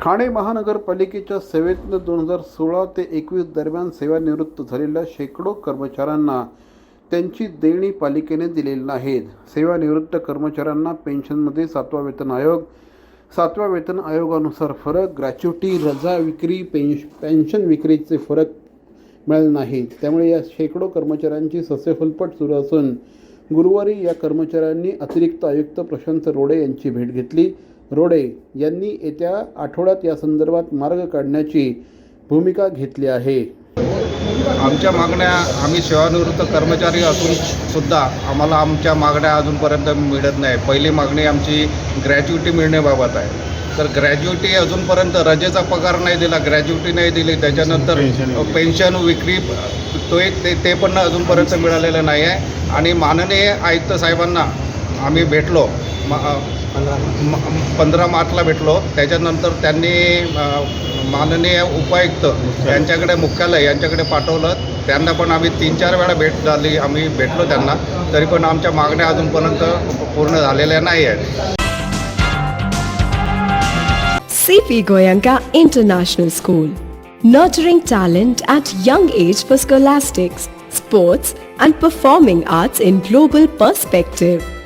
ठाणे महानगरपालिकेच्या सेवेतनं दोन हजार सोळा ते एकवीस दरम्यान सेवानिवृत्त झालेल्या शेकडो कर्मचाऱ्यांना त्यांची देणी पालिकेने दिलेली नाहीत. सेवानिवृत्त कर्मचाऱ्यांना पेन्शनमध्ये सातवा वेतन आयोग. सातव्या वेतन आयोगानुसार फरक ग्रॅच्युटी रजा विक्री पेन्श पेन्शन विक्रीचे फरक मिळाले नाहीत. त्यामुळे या शेकडो कर्मचाऱ्यांची ससेफलपट सुरू असून गुरुवारी या कर्मचाऱ्यांनी अतिरिक्त आयुक्त प्रशांत रोडे यांची भेट घेतली. रोडे यांनी येत्या आठवड्यात या संदर्भात मार्ग काढण्याची भूमिका घेतली आहे. आमच्या मागण्या आम्ही सेवानिवृत्त कर्मचारी असून सुद्धा आम्हाला आमच्या मागण्या अजूनपर्यंत मिळत नाही. पहिली मागणी आमची ग्रॅज्युटी मिळण्याबाबत आहे. तर ग्रॅज्युटी अजूनपर्यंत रजेचा पगार नाही दिला ग्रॅज्युटी नाही दिली त्याच्यानंतर पेन्शन विक्री तो एक ते ते पण अजूनपर्यंत मिळालेलं नाही आहे. आणि माननीय आयुक्त साहेबांना आम्ही भेटलो. पंधरा मार्चला भेटलो. त्याच्यानंतर त्यांनी माननीय उपायुक्त यांच्याकडे मुख्यालय यांच्याकडे पाठवलं. त्यांना पण आम्ही तीन चार वेळा भेट झाली. आम्ही भेटलो त्यांना. तरी पण आमच्या मागण्या अजूनपर्यंत पूर्ण झालेल्या नाही आहेत CP Goenka international school nurturing talent at young age for scholastics sports and performing arts in global perspective